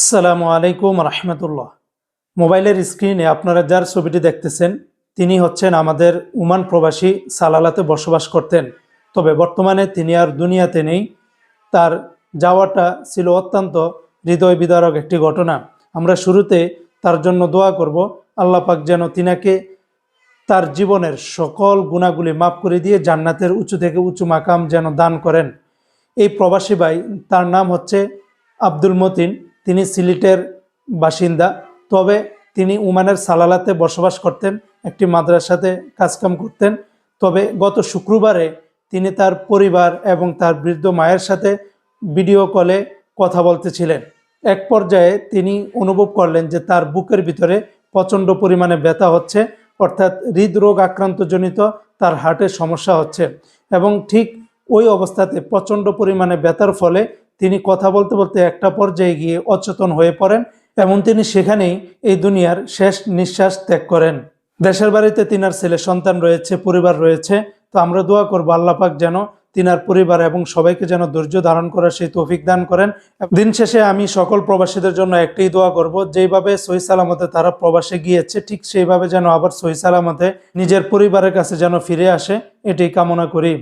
আসসালামু আলাইকুম রহমতুল্লাহ। মোবাইলের স্ক্রিনে আপনারা যার ছবিটি দেখতেছেন, তিনি হচ্ছেন আমাদের উমান প্রবাসী সালালাতে বসবাস করতেন। তবে বর্তমানে তিনি আর দুনিয়াতে নেই। তার যাওয়াটা ছিল অত্যন্ত হৃদয় বিদারক একটি ঘটনা। আমরা শুরুতে তার জন্য দোয়া করব, আল্লাহ পাক যেন তিনাকে তার জীবনের সকল গুণাগুলি মাফ করে দিয়ে জান্নাতের উঁচু থেকে উঁচু মাকাম যেন দান করেন। এই প্রবাসী ভাই, তার নাম হচ্ছে আব্দুল মতিন। তিনি সিলেটের বাসিন্দা। তবে তিনি উমানের সালালাতে বসবাস করতেন, একটি মাদ্রাসাতে কাজকাম করতেন। তবে গত শুক্রবারে তিনি তার পরিবার এবং তার বৃদ্ধ মায়ের সাথে ভিডিও কলে কথা বলতেছিলেন। এক পর্যায়ে তিনি অনুভব করলেন যে তার বুকের ভিতরে প্রচণ্ড পরিমাণে ব্যথা হচ্ছে, অর্থাৎ হৃদরোগ আক্রান্তজনিত তার হার্টের সমস্যা হচ্ছে। এবং ঠিক ওই অবস্থাতে প্রচণ্ড পরিমাণে ব্যথার ফলে তিনি কথা বলতে বলতে একটা পর্যায়ে গিয়ে অচেতন হয়ে পড়েন এবং তিনি সেখানেই এই দুনিয়ার শেষ নিঃশ্বাস ত্যাগ করেন। দেশের বাড়িতে তিনার ছেলে, সন্তান রয়েছে, পরিবার রয়েছে, তো আমরা দোয়া করব আল্লাপাক যেন তিনার পরিবার এবং সবাইকে যেন ধৈর্য ধারণ করার সেই তৌফিক দান করেন। দিন শেষে আমি সকল প্রবাসীদের জন্য একটাই দোয়া করব, যেইভাবে সহি সালামতে তারা প্রবাসে গিয়েছে, ঠিক সেইভাবে যেন আবার সহি সালামতে নিজের পরিবারের কাছে যেন ফিরে আসে, এটাই কামনা করি।